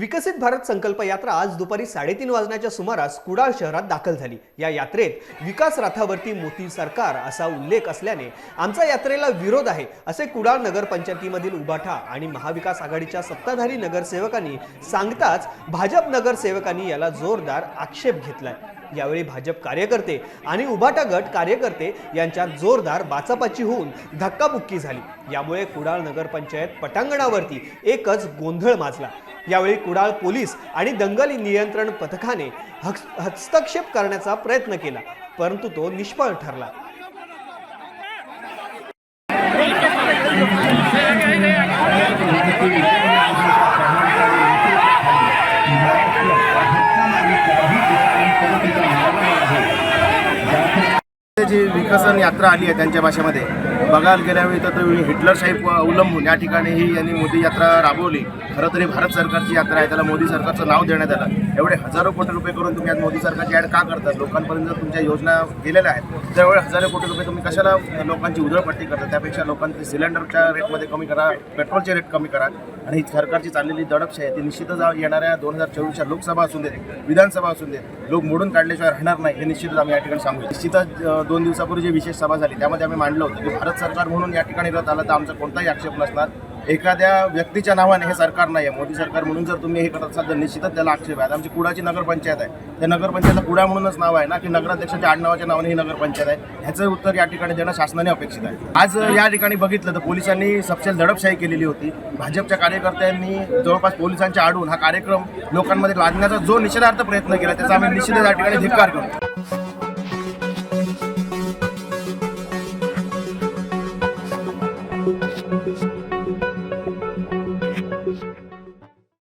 विकसित भारत संकल्प यात्रा आज दुपारी साडेतीन वाजण्याच्या सुमारास कुडाळ शहरात दाखल झाली. या यात्रेत विकास रथावरती मोती सरकार असा उल्लेख असल्याने आमचा यात्रेला विरोध आहे असे कुडाळ नगरपंचायतीमधील उभाठा आणि महाविकास आघाडीच्या सत्ताधारी नगरसेवकांनी सांगताच भाजप नगरसेवकांनी याला जोरदार आक्षेप घेतलाय. यावेळी भाजप कार्यकर्ते आणि उभाटा गट कार्यकर्ते यांच्यात जोरदार बाचापाची होऊन धक्काबुक्की झाली यामुळे कुडाळ नगरपंचायत पटांगणावरती एकच गोंधळ माजला यावेळी कुडाळ पोलीस आणि दंगल नियंत्रण पथकाने हस्तक्षेप करण्याचा प्रयत्न केला परंतु तो निष्फळ ठरला विकसन यात्रा आली आहे त्यांच्या भाषेमध्ये. बघायला गेल्यावेळी तर तुम्ही हिटलरशाही अवलंबून. या ठिकाणी ही यांनी मोदी यात्रा राबवली. खरं तरी भारत सरकारची यात्रा आहे त्याला मोदी सरकारचं नाव देण्यात आलं. एवढे हजारो कोटी रुपये करून तुम्ही आज मोदी सरकारची ॲड का करतात? लोकांपर्यंत जर तुमच्या योजना गेलेल्या आहेत त्यावेळी हजारो कोटी रुपये तुम्ही कशाला लोकांची उधळपट्टी करता? त्यापेक्षा लोकांचे सिलेंडरच्या रेटमध्ये कमी करा पेट्रोलचे रेट कमी करा. आणि ही सरकारची चाललेली दडपशाही आहे ती निश्चितच येणाऱ्या दोन हजार चोवीसच्या लोकसभा असून देत विधानसभा असून देत लोक मोडून काढल्याशिवाय राहणार नाही हे निश्चितच आम्ही या ठिकाणी सांगू. निश्चितच दोन दिवसापूर्वी जी विशेष सभा झाली त्यामध्ये आम्ही मांडलं होतं की भारत सरकार म्हणून या ठिकाणी रथ आलं तर आमचा कोणताही आक्षेप नसणार. एखाद्या व्यक्तीच्या नावाने हे सरकार नाही आहे मोदी सरकार म्हणून जर तुम्ही हे करत असाल तर निश्चितच त्याला आक्षेप आहे. आता आमची कुडाची नगरपंचायत आहे. त्या नगरपंचायतला कुडा म्हणूनच नाव आहे ना की नगराध्यक्षाच्या आडनावाच्या नावाने ही नगरपंचायत आहे. ह्याचं उत्तर या ठिकाणी देणं शासनाने अपेक्षित आहे. आज या ठिकाणी बघितलं तर पोलिसांनी सपशेल दडपशाही केलेली होती. भाजपच्या कार्यकर्त्यांनी जवळपास पोलिसांच्या आडून हा कार्यक्रम लोकांमध्ये लादण्याचा जो निषेधार्थ प्रयत्न केला त्याचा आम्ही निश्चितच या ठिकाणी धिक्कार करतो